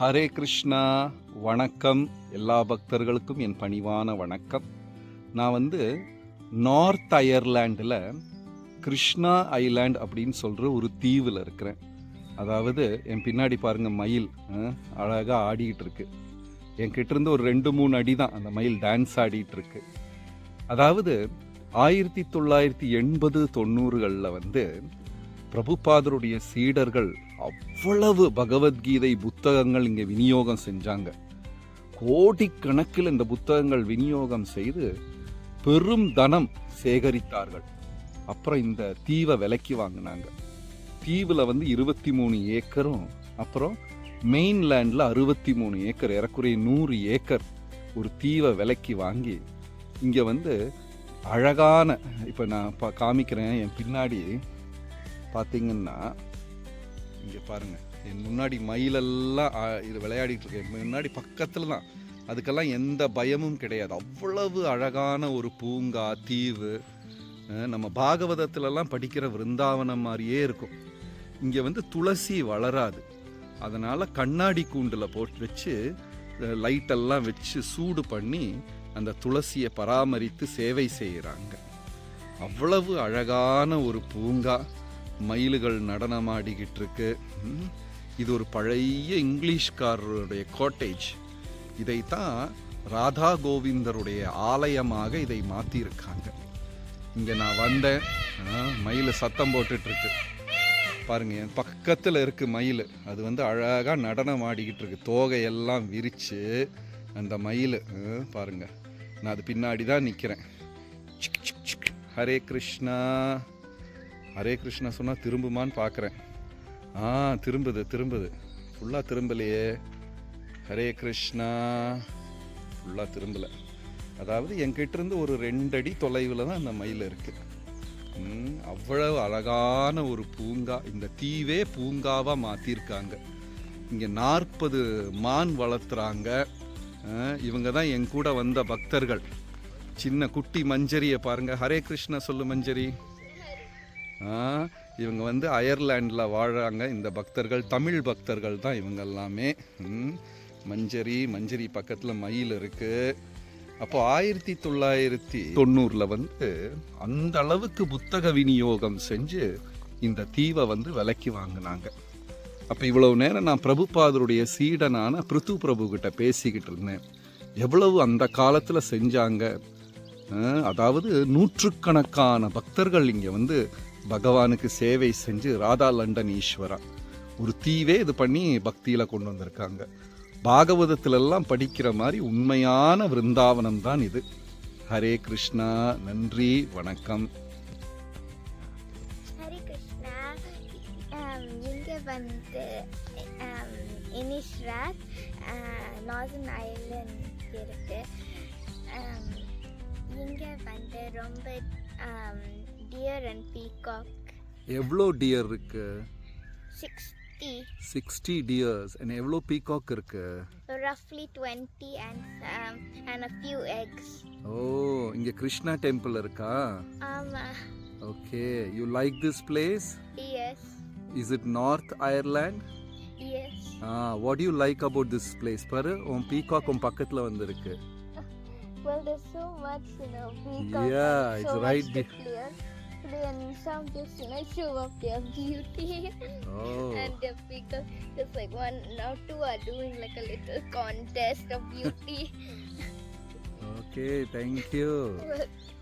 ஹரே கிருஷ்ணா வணக்கம். எல்லா பக்தர்களுக்கும் என் பணிவான வணக்கம். நான் வந்து நார்த் அயர்லாண்டில் கிருஷ்ணா ஐலாண்ட் அப்படின்னு சொல்கிற ஒரு தீவில் இருக்கிறேன். அதாவது என் பின்னாடி பாருங்கள் மயில் அழகாக ஆடிக்கிட்டு இருக்கு. என்கிட்ட இருந்து ஒரு ரெண்டு மூணு அடி தான் அந்த மயில் டான்ஸ் ஆடிட்டு இருக்கு. அதாவது ஆயிரத்தி தொள்ளாயிரத்தி எண்பது தொண்ணூறுகளில் வந்து பிரபுபாதருடைய சீடர்கள் அவ்வளவு பகவத்கீதை புத்தகங்கள் இங்கே விநியோகம் செஞ்சாங்க. கோடிக்கணக்கில் இந்த புத்தகங்கள் விநியோகம் செய்து பெரும் தனம் சேகரித்தார்கள். அப்புறம் இந்த தீவை விலைக்கு வாங்கினாங்க. தீவில் வந்து இருபத்தி மூணு ஏக்கரும் அப்புறம் மெயின்லேண்டில் அறுபத்தி மூணு ஏக்கர் ஏறக்குறைய நூறு ஏக்கர் ஒரு தீவை விலைக்கு வாங்கி இங்கே வந்து அழகான இப்போ நான் பா காமிக்கிறேன் என் பின்னாடி பார்த்தீங்கன்னா இங்கே பாருங்கள் என் முன்னாடி மயிலெல்லாம் இது விளையாடிட்டு இருக்கேன். முன்னாடி பக்கத்தில் தான் அதுக்கெல்லாம் எந்த பயமும் கிடையாது. அவ்வளவு அழகான ஒரு பூங்கா தீவு. நம்ம பாகவதத்துலலாம் படிக்கிற விருந்தாவனம் மாதிரியே இருக்கும். இங்கே வந்து துளசி வளராது. அதனால் கண்ணாடி கூண்டில் போட்டு வச்சு லைட்டெல்லாம் வச்சு சூடு பண்ணி அந்த துளசியை பராமரித்து சேவை செய்கிறாங்க அவ்வளவு அழகான ஒரு பூங்கா. மயில்கள் நடனமாடிக்கிட்டு இருக்கு இது ஒரு பழைய இங்கிலீஷ்காரருடைய கோட்டேஜ் இதைத்தான் ராதா கோவிந்தருடைய ஆலயமாக இதை மாற்றியிருக்காங்க இங்கே நான் வந்தேன். மயில் சத்தம் போட்டுட்ருக்கு. பாருங்க என் பக்கத்தில் இருக்கு மயில். அது வந்து அழகாக நடனம் ஆடிக்கிட்டு இருக்கு தோகையெல்லாம் விரித்து அந்த மயில். பாருங்கள் பாருங்க. நான் அது பின்னாடி தான் நிற்கிறேன் ஹரே கிருஷ்ணா. ஹரே கிருஷ்ணா சொன்னால் திரும்புமான்னு பார்க்குறேன் ஆ திரும்புது திரும்புது. ஃபுல்லாக திரும்பலையே. ஹரே கிருஷ்ணா. ஃபுல்லாக திரும்பலை. அதாவது என்கிட்ட இருந்து ஒரு ரெண்டடி தொலைவில் தான் அந்த மயில் இருக்குது அவ்வளவு அழகான ஒரு பூங்கா. இந்த தீவே பூங்காவாக மாற்றிருக்காங்க இங்கே நாற்பது மான் வளர்த்துறாங்க. இவங்க தான் என் கூட வந்த பக்தர்கள். சின்ன குட்டி மஞ்சரியை பாருங்கள் ஹரே கிருஷ்ணா சொல்லு மஞ்சரி. இவங்க வந்து அயர்லாண்டில் வாழ்கிறாங்க இந்த பக்தர்கள் தமிழ் பக்தர்கள் தான் இவங்க எல்லாமே மஞ்சரி மஞ்சரி பக்கத்தில் மயில் இருக்குது அப்போ ஆயிரத்தி தொள்ளாயிரத்தி தொண்ணூறில் வந்து அந்த அளவுக்கு புத்தக விநியோகம் செஞ்சு இந்த தீவை வந்து விலக்கி வாங்கினாங்க. அப்போ இவ்வளவு நேரம் நான் பிரபுபாதருடைய சீடனான பிருத்து பிரபு கிட்ட பேசிக்கிட்டு இருந்தேன். எவ்வளவு அந்த காலத்தில் செஞ்சாங்க? அதாவது நூற்றுக்கணக்கான பக்தர்கள் இங்கே வந்து பகவானுக்கு சேவை செஞ்சு ராதா லண்டன் ஈஸ்வரா. ஒரு தீவே இது பண்ணி பக்தியில் கொண்டு வந்திருக்காங்க. பாகவதத்திலெல்லாம் படிக்கிற மாதிரி உண்மையான விருந்தாவனம் தான் இது. ஹரே கிருஷ்ணா நன்றி வணக்கம். வந்து இனிஷ்ராத் நார்தன் ஐலண்ட் இருக்கு. இங்கே வந்து ரொம்ப டியர் அண்ட் பீகாக் எவ்வளோ டியர் இருக்கு சிக்ஸ்டி சிக்ஸ்டி டியர்ஸ் and எவ்வளோ பீகாக் இருக்கு roughly 20 and um, and a few eggs. ஓ இங்கே கிருஷ்ணா டெம்பிள் இருக்கா Um, uh, okay you like this place yes, is it north Ireland yes. What you like about this place பாரு உன் peacock உன் பக்கத்தில் வந்திருக்கு Well, there's so much, you know, peacock Yeah, and it's so right some just to make sure of their beauty oh. and their figure. Just like one now two are doing like a little contest of beauty. okay, thank you.